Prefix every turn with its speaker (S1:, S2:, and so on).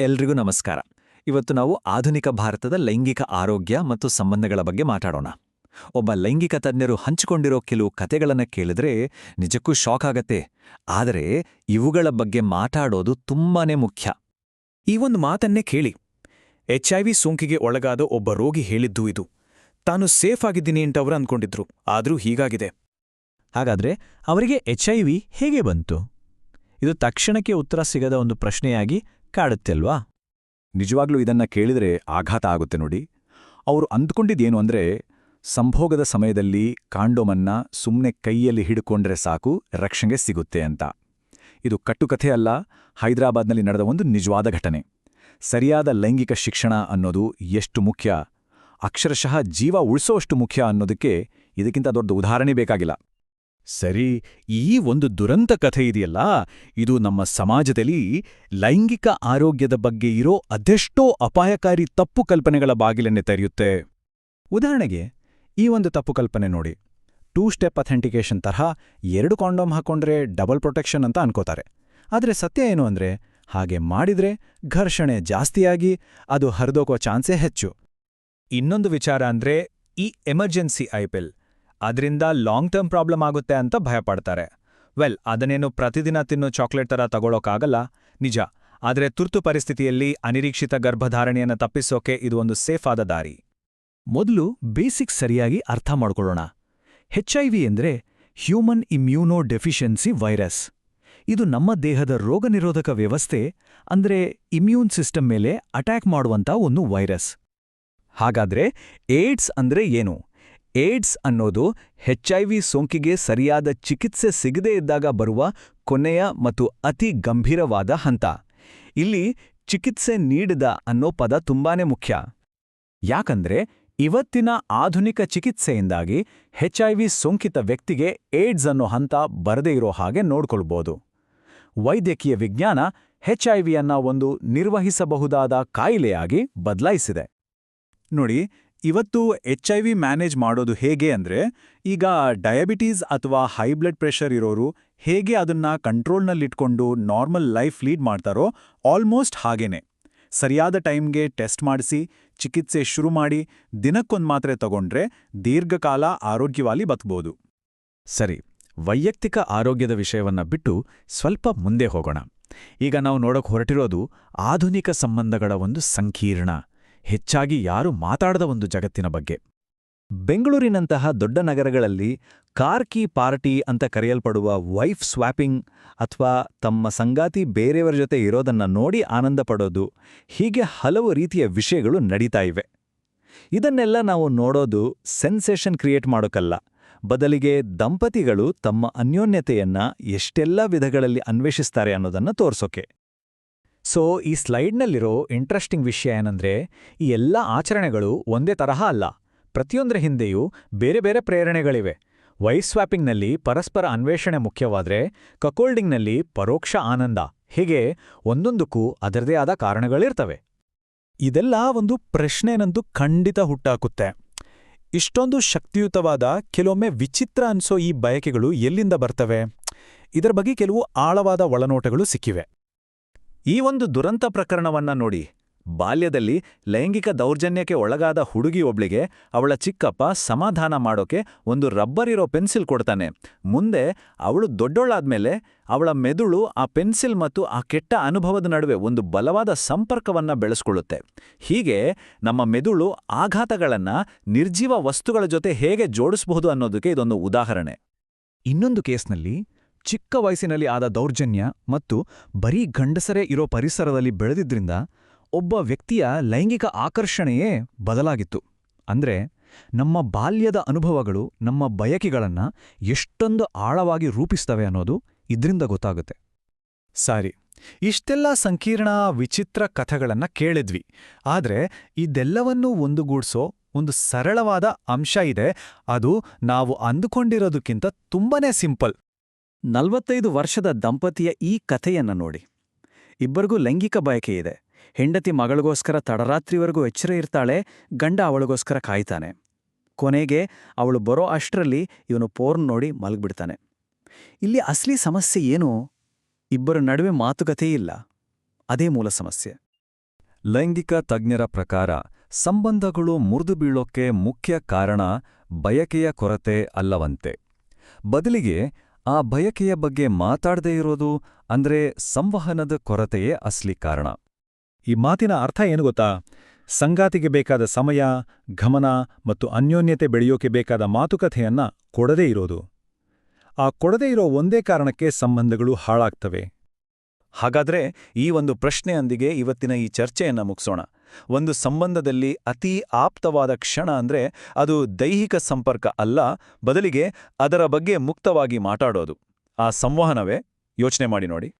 S1: ಎಲ್ರಿಗೂ ನಮಸ್ಕಾರ. ಇವತ್ತು ನಾವು ಆಧುನಿಕ ಭಾರತದ ಲೈಂಗಿಕ ಆರೋಗ್ಯ ಮತ್ತು ಸಂಬಂಧಗಳ ಬಗ್ಗೆ ಮಾತಾಡೋಣ. ಒಬ್ಬ ಲೈಂಗಿಕ ತಜ್ಞರು ಹಂಚಿಕೊಂಡಿರೋ ಕೆಲವು ಕತೆಗಳನ್ನ ಕೇಳಿದ್ರೆ ನಿಜಕ್ಕೂ ಶಾಕ್ ಆಗತ್ತೆ. ಆದರೆ ಇವುಗಳ ಬಗ್ಗೆ ಮಾತಾಡೋದು ತುಂಬಾನೇ ಮುಖ್ಯ.
S2: ಈ ಒಂದು ಮಾತನ್ನೇ ಕೇಳಿ. ಎಚ್ ಐ ವಿ ಸೋಂಕಿಗೆ ಒಳಗಾದ ಒಬ್ಬ ರೋಗಿ ಹೇಳಿದ್ದು ಇದು. ತಾನು ಸೇಫ್ ಆಗಿದ್ದೀನಿ ಅಂತವ್ರು ಅಂದ್ಕೊಂಡಿದ್ರು ಆದ್ರೂ ಹೀಗಾಗಿದೆ.
S3: ಹಾಗಾದ್ರೆ ಅವರಿಗೆ ಎಚ್ ಐ ವಿ ಹೇಗೆ ಬಂತು? ಇದು ತಕ್ಷಣಕ್ಕೆ ಉತ್ತರ ಸಿಗದ ಒಂದು ಪ್ರಶ್ನೆಯಾಗಿ ಕಾಡುತ್ತಲ್ವಾ
S1: ನಿಜವಾಗ್ಲೂ ಇದನ್ನ ಕೇಳಿದ್ರೆ ಆಘಾತ ಆಗುತ್ತೆ ನೋಡಿ. ಅವರು ಅಂದ್ಕೊಂಡಿದ್ದೇನು ಅಂದ್ರೆ, ಸಂಭೋಗದ ಸಮಯದಲ್ಲಿ ಕಾಂಡೋಮನ್ನ ಸುಮ್ಮನೆ ಕೈಯಲ್ಲಿ ಹಿಡ್ಕೊಂಡ್ರೆ ಸಾಕು ರಕ್ಷಣೆ ಸಿಗುತ್ತೆ ಅಂತ. ಇದು ಕಟ್ಟುಕಥೆ ಅಲ್ಲ, ಹೈದರಾಬಾದ್ನಲ್ಲಿ ನಡೆದ ಒಂದು ನಿಜವಾದ ಘಟನೆ. ಸರಿಯಾದ ಲೈಂಗಿಕ ಶಿಕ್ಷಣ ಅನ್ನೋದು ಎಷ್ಟು ಮುಖ್ಯ? ಅಕ್ಷರಶಃ ಜೀವ ಉಳಿಸೋಷ್ಟು ಮುಖ್ಯ ಅನ್ನೋದಕ್ಕೆ ಇದಕ್ಕಿಂತ ದೊಡ್ಡ ಉದಾಹರಣೆ ಬೇಕಾಗಿಲ್ಲ.
S2: ಸರಿ, ಈ ಒಂದು ದುರಂತ ಕಥೆ ಇದೆಯಲ್ಲ? ಇದು ನಮ್ಮ ಸಮಾಜದಲ್ಲಿ ಲೈಂಗಿಕ ಆರೋಗ್ಯದ ಬಗ್ಗೆ ಇರೋ ಅದೆಷ್ಟೋ ಅಪಾಯಕಾರಿ ತಪ್ಪು ಕಲ್ಪನೆಗಳ ಬಾಗಿಲನ್ನೇ ತೆರೆಯುತ್ತೆ.
S3: ಉದಾಹರಣೆಗೆ, ಈ ಒಂದು ತಪ್ಪು ಕಲ್ಪನೆ ನೋಡಿ. ಟೂ ಸ್ಟೆಪ್ ಅಥೆಂಟಿಕೇಶನ್ ತರಹ ಎರಡು ಕಾಂಡೋಮ್ ಹಾಕೊಂಡ್ರೆ ಡಬಲ್ ಪ್ರೊಟೆಕ್ಷನ್ ಅಂತ ಅನ್ಕೋತಾರೆ. ಆದರೆ ಸತ್ಯ ಏನು ಅಂದ್ರೆ, ಹಾಗೆ ಮಾಡಿದ್ರೆ ಘರ್ಷಣೆ ಜಾಸ್ತಿಯಾಗಿ, ಅದು ಹರಿದೋಕೋ ಚಾನ್ಸೇ ಹೆಚ್ಚು. ಇನ್ನೊಂದು ವಿಚಾರ ಅಂದ್ರೆ, ಈ ಎಮರ್ಜೆನ್ಸಿ ಐಪಿಲ್ ಅದರಿಂದ ಲಾಂಗ್ ಟರ್ಮ್ ಪ್ರಾಬ್ಲಮ್ ಆಗುತ್ತೆ ಅಂತ ಭಯಪಡ್ತಾರೆ. ವೆಲ್, ಅದನ್ನೇನು ಪ್ರತಿದಿನ ತಿನ್ನೋ ಚಾಕ್ಲೇಟ್ ತರ ತಗೊಳ್ಳೋಕ್ಕಾಗಲ್ಲ ನಿಜ, ಆದರೆ ತುರ್ತು ಪರಿಸ್ಥಿತಿಯಲ್ಲಿ ಅನಿರೀಕ್ಷಿತ ಗರ್ಭಧಾರಣೆಯನ್ನು ತಪ್ಪಿಸೋಕೆ ಇದು ಒಂದು ಸೇಫ್ ಆದ ದಾರಿ. ಮೊದಲು ಬೇಸಿಕ್ ಸರಿಯಾಗಿ ಅರ್ಥ ಮಾಡಿಕೊಳ್ಳೋಣ. ಹೆಚ್ ಐ ವಿ ಎಂದರೆ ಹ್ಯೂಮನ್ ಇಮ್ಯೂನೋ ಡೆಫಿಷಿಯನ್ಸಿ ವೈರಸ್. ಇದು ನಮ್ಮ ದೇಹದ ರೋಗನಿರೋಧಕ ವ್ಯವಸ್ಥೆ, ಅಂದ್ರೆ ಇಮ್ಯೂನ್ ಸಿಸ್ಟಮ್ ಮೇಲೆ ಅಟ್ಯಾಕ್ ಮಾಡುವಂಥ ಒಂದು ವೈರಸ್. ಹಾಗಾದ್ರೆ ಏಡ್ಸ್ ಅಂದ್ರೆ ಏನು? ಏಡ್ಸ್ ಅನ್ನೋದು ಹೆಚ್ಐವಿ ಸೋಂಕಿಗೆ ಸರಿಯಾದ ಚಿಕಿತ್ಸೆ ಸಿಗದೇ ಇದ್ದಾಗ ಬರುವ ಕೊನೆಯ ಮತ್ತು ಅತಿ ಗಂಭೀರವಾದ ಹಂತ. ಇಲ್ಲಿ ಚಿಕಿತ್ಸೆ ನೀಡದ ಅನ್ನೋ ಪದ ತುಂಬಾನೇ ಮುಖ್ಯ. ಯಾಕಂದ್ರೆ ಇವತ್ತಿನ ಆಧುನಿಕ ಚಿಕಿತ್ಸೆಯಿಂದಾಗಿ ಹೆಚ್ಐವಿ ಸೋಂಕಿತ ವ್ಯಕ್ತಿಗೆ ಏಡ್ಸ್ ಅನ್ನೋ ಹಂತ ಬರದೇ ಇರೋ ಹಾಗೆ ನೋಡ್ಕೊಳ್ಬೋದು. ವೈದ್ಯಕೀಯ ವಿಜ್ಞಾನ ಹೆಚ್ಐವಿಯನ್ನ ಒಂದು ನಿರ್ವಹಿಸಬಹುದಾದ ಕಾಯಿಲೆಯಾಗಿ ಬದಲಾಯಿಸಿದೆ. ನೋಡಿ ಇವತ್ತು ಎಚ್ ಐ ವಿ ಮ್ಯಾನೇಜ್ ಮಾಡೋದು ಹೇಗೆ ಅಂದ್ರೆ, ಈಗ ಡಯಾಬಿಟೀಸ್ ಅಥವಾ ಹೈ ಬ್ಲಡ್ ಪ್ರೆಷರ್ ಇರೋರು ಹೇಗೆ ಅದನ್ನ ಕಂಟ್ರೋಲ್ನಲ್ಲಿಟ್ಕೊಂಡು ನಾರ್ಮಲ್ ಲೈಫ್ ಲೀಡ್ ಮಾಡ್ತಾರೋ ಆಲ್ಮೋಸ್ಟ್ ಹಾಗೇನೆ. ಸರಿಯಾದ ಟೈಮ್ಗೆ ಟೆಸ್ಟ್ ಮಾಡಿಸಿ, ಚಿಕಿತ್ಸೆ ಶುರು ಮಾಡಿ, ದಿನಕ್ಕೊಂದು ಮಾತ್ರೆ ತಗೊಂಡ್ರೆ ದೀರ್ಘಕಾಲ ಆರೋಗ್ಯವಾಗಿ ಬತ್ಬೋದು. ಸರಿ, ವೈಯಕ್ತಿಕ ಆರೋಗ್ಯದ ವಿಷಯವನ್ನ ಬಿಟ್ಟು ಸ್ವಲ್ಪ ಮುಂದೆ ಹೋಗೋಣ. ಈಗ ನಾವು ನೋಡಕ್ ಹೊರಟಿರೋದು ಆಧುನಿಕ ಸಂಬಂಧಗಳ ಒಂದು ಸಂಕೀರ್ಣ. ಹೆಚ್ಚಾಗಿ ಯಾರು ಮಾತಾಡದ ಒಂದು ಜಗತ್ತಿನ ಬಗ್ಗೆ. ಬೆಂಗಳೂರಿನಂತಹ ದೊಡ್ಡ ನಗರಗಳಲ್ಲಿ ಕಾರ್ಕಿ ಪಾರ್ಟಿ ಅಂತ ಕರೆಯಲ್ಪಡುವ ವೈಫ್ ಸ್ವಾಪಿಂಗ್ ಅಥವಾ ತಮ್ಮ ಸಂಗಾತಿ ಬೇರೆಯವರ ಜೊತೆ ಇರೋದನ್ನ ನೋಡಿ ಆನಂದ ಪಡೋದು ಹೀಗೆ ಹಲವು ರೀತಿಯ ವಿಷಯಗಳು ನಡೀತಾ ಇವೆ. ಇದನ್ನೆಲ್ಲ ನಾವು ನೋಡೋದು ಸೆನ್ಸೇಷನ್ ಕ್ರಿಯೇಟ್ ಮಾಡೋಕಲ್ಲ. ಬದಲಿಗೆ ದಂಪತಿಗಳು ತಮ್ಮ ಅನ್ಯೋನ್ಯತೆಯನ್ನ ಎಷ್ಟೆಲ್ಲ ವಿಧಗಳಲ್ಲಿ ಅನ್ವೇಷಿಸ್ತಾರೆ ಅನ್ನೋದನ್ನ ತೋರ್ಸೋಕೆ. ಸೊ ಈ ಸ್ಲೈಡ್ನಲ್ಲಿರೋ ಇಂಟ್ರೆಸ್ಟಿಂಗ್ ವಿಷಯ ಏನಂದ್ರೆ, ಈ ಎಲ್ಲ ಆಚರಣೆಗಳು ಒಂದೇ ತರಹ ಅಲ್ಲ. ಪ್ರತಿಯೊಂದರ ಹಿಂದೆಯೂ ಬೇರೆ ಬೇರೆ ಪ್ರೇರಣೆಗಳಿವೆ. ವೈಸ್ ಪರಸ್ಪರ ಅನ್ವೇಷಣೆ ಮುಖ್ಯವಾದ್ರೆ, ಕಕೋಲ್ಡಿಂಗ್ನಲ್ಲಿ ಪರೋಕ್ಷ ಆನಂದ. ಹೀಗೆ ಒಂದೊಂದಕ್ಕೂ ಅದರದೇ ಆದ ಕಾರಣಗಳಿರ್ತವೆ. ಇದೆಲ್ಲ ಒಂದು ಪ್ರಶ್ನೆನಂದು ಖಂಡಿತ ಹುಟ್ಟಾಕುತ್ತೆ. ಇಷ್ಟೊಂದು ಶಕ್ತಿಯುತವಾದ, ಕೆಲವೊಮ್ಮೆ ವಿಚಿತ್ರ ಅನ್ಸೋ ಈ ಬಯಕೆಗಳು ಎಲ್ಲಿಂದ ಬರ್ತವೆ? ಇದರ ಬಗ್ಗೆ ಕೆಲವು ಆಳವಾದ ಒಳನೋಟಗಳು ಸಿಕ್ಕಿವೆ. ಈ ಒಂದು ದುರಂತ ಪ್ರಕರಣವನ್ನ ನೋಡಿ ಬಾಲ್ಯದಲ್ಲಿ ಲೈಂಗಿಕ ದೌರ್ಜನ್ಯಕ್ಕೆ ಒಳಗಾದ ಹುಡುಗಿ ಒಬ್ಳಿಗೆ ಅವಳ ಚಿಕ್ಕಪ್ಪ ಸಮಾಧಾನ ಮಾಡೋಕೆ ಒಂದು ರಬ್ಬರ್ ಇರೋ ಪೆನ್ಸಿಲ್ ಕೊಡ್ತಾನೆ. ಮುಂದೆ ಅವಳು ದೊಡ್ಡೋಳಾದ್ಮೇಲೆ ಅವಳ ಮೆದುಳು ಆ ಪೆನ್ಸಿಲ್ ಮತ್ತು ಆ ಕೆಟ್ಟ ಅನುಭವದ ನಡುವೆ ಒಂದು ಬಲವಾದ ಸಂಪರ್ಕವನ್ನ ಬೆಳೆಸ್ಕೊಳ್ಳುತ್ತೆ. ಹೀಗೆ ನಮ್ಮ ಮೆದುಳು ಆಘಾತಗಳನ್ನ ನಿರ್ಜೀವ ವಸ್ತುಗಳ ಜೊತೆ ಹೇಗೆ ಜೋಡಿಸಬಹುದು ಅನ್ನೋದಕ್ಕೆ ಇದೊಂದು ಉದಾಹರಣೆ. ಇನ್ನೊಂದು ಕೇಸ್ನಲ್ಲಿ ಚಿಕ್ಕ ವಯಸ್ಸಿನಲ್ಲಿ ಆದ ದೌರ್ಜನ್ಯ ಮತ್ತು ಬರೀ ಗಂಡಸರೇ ಇರೋ ಪರಿಸರದಲ್ಲಿ ಬೆಳೆದಿದ್ರಿಂದ ಒಬ್ಬ ವ್ಯಕ್ತಿಯ ಲೈಂಗಿಕ ಆಕರ್ಷಣೆಯೇ ಬದಲಾಗಿತ್ತು. ಅಂದ್ರೆ ನಮ್ಮ ಬಾಲ್ಯದ ಅನುಭವಗಳು, ನಮ್ಮ ಬಯಕೆಗಳನ್ನ ಎಷ್ಟೊಂದು ಆಳವಾಗಿ ರೂಪಿಸ್ತವೆ ಅನ್ನೋದು ಇದ್ರಿಂದ ಗೊತ್ತಾಗುತ್ತೆ. ಸಾರಿ, ಇಷ್ಟೆಲ್ಲ ಸಂಕೀರ್ಣ, ವಿಚಿತ್ರ ಕಥೆಗಳನ್ನ ಕೇಳಿದ್ವಿ. ಆದ್ರೆ ಇದೆಲ್ಲವನ್ನೂ ಒಂದುಗೂಡ್ಸೋ ಒಂದು ಸರಳವಾದ ಅಂಶ ಇದೆ. ಅದು ನಾವು ಅಂದುಕೊಂಡಿರೋದಕ್ಕಿಂತ ತುಂಬಾನೇ ಸಿಂಪಲ್. ನಲವತ್ತೈದು ವರ್ಷದ ದಂಪತಿಯ ಈ ಕಥೆಯನ್ನ ನೋಡಿ. ಇಬ್ಬರಿಗೂ ಲೈಂಗಿಕ ಬಯಕೆ ಇದೆ. ಹೆಂಡತಿ ಮಗಳಿಗೋಸ್ಕರ ತಡರಾತ್ರಿವರೆಗೂ ಎಚ್ಚರ ಇರ್ತಾಳೆ, ಗಂಡ ಅವಳಿಗೋಸ್ಕರ ಕಾಯ್ತಾನೆ. ಕೊನೆಗೆ ಅವಳು ಬರೋ ಅಷ್ಟರಲ್ಲಿ ಇವನು ಪೋರ್ನ್ ನೋಡಿ ಮಲಗ್ಬಿಡ್ತಾನೆ. ಇಲ್ಲಿ ಅಸಲಿ ಸಮಸ್ಯೆ ಏನು? ಇಬ್ಬರ ನಡುವೆ ಮಾತುಕತೆ ಇಲ್ಲ. ಅದೇ ಮೂಲ ಸಮಸ್ಯೆ.
S1: ಲೈಂಗಿಕ ತಜ್ಞರ ಪ್ರಕಾರ ಸಂಬಂಧಗಳು ಮುರಿದು ಬೀಳೋಕ್ಕೆ ಮುಖ್ಯ ಕಾರಣ ಬಯಕೆಯ ಕೊರತೆ ಅಲ್ಲವಂತೆ. ಬದಲಿಗೆ ಆ ಬಯಕೆಯ ಬಗ್ಗೆ ಮಾತಾಡದೇ ಇರೋದು ಅಂದ್ರೆ ಸಂವಹನದ ಕೊರತೆಯೇ ಅಸ್ಲಿ ಕಾರಣ.
S3: ಈ ಮಾತಿನ ಅರ್ಥ ಏನು ಗೊತ್ತಾ? ಸಂಗಾತಿಗೆ ಬೇಕಾದ ಸಮಯ, ಗಮನ ಮತ್ತು ಅನ್ಯೋನ್ಯತೆ ಬೆಳೆಯೋಕೆ ಬೇಕಾದ ಮಾತುಕಥೆಯನ್ನ ಕೊಡದೇ ಇರೋದು. ಆ ಕೊಡದೇ ಇರೋ ಒಂದೇ ಕಾರಣಕ್ಕೆ ಸಂಬಂಧಗಳು ಹಾಳಾಗ್ತವೆ.
S2: ಹಾಗಾದ್ರೆ ಈ ಒಂದು ಪ್ರಶ್ನೆಯೊಂದಿಗೆ ಇವತ್ತಿನ ಈ ಚರ್ಚೆಯನ್ನ ಮುಗಿಸೋಣ. ಒಂದು ಸಂಬಂಧದಲ್ಲಿ ಅತಿ ಆಪ್ತವಾದ ಕ್ಷಣ ಅಂದ್ರೆ ಅದು ದೈಹಿಕ ಸಂಪರ್ಕ ಅಲ್ಲ, ಬದಲಿಗೆ ಅದರ ಬಗ್ಗೆ ಮುಕ್ತವಾಗಿ ಮಾತಾಡೋದು. ಆ ಸಂವಹನವೇ ಯೋಚನೆ ಮಾಡಿ ನೋಡಿ.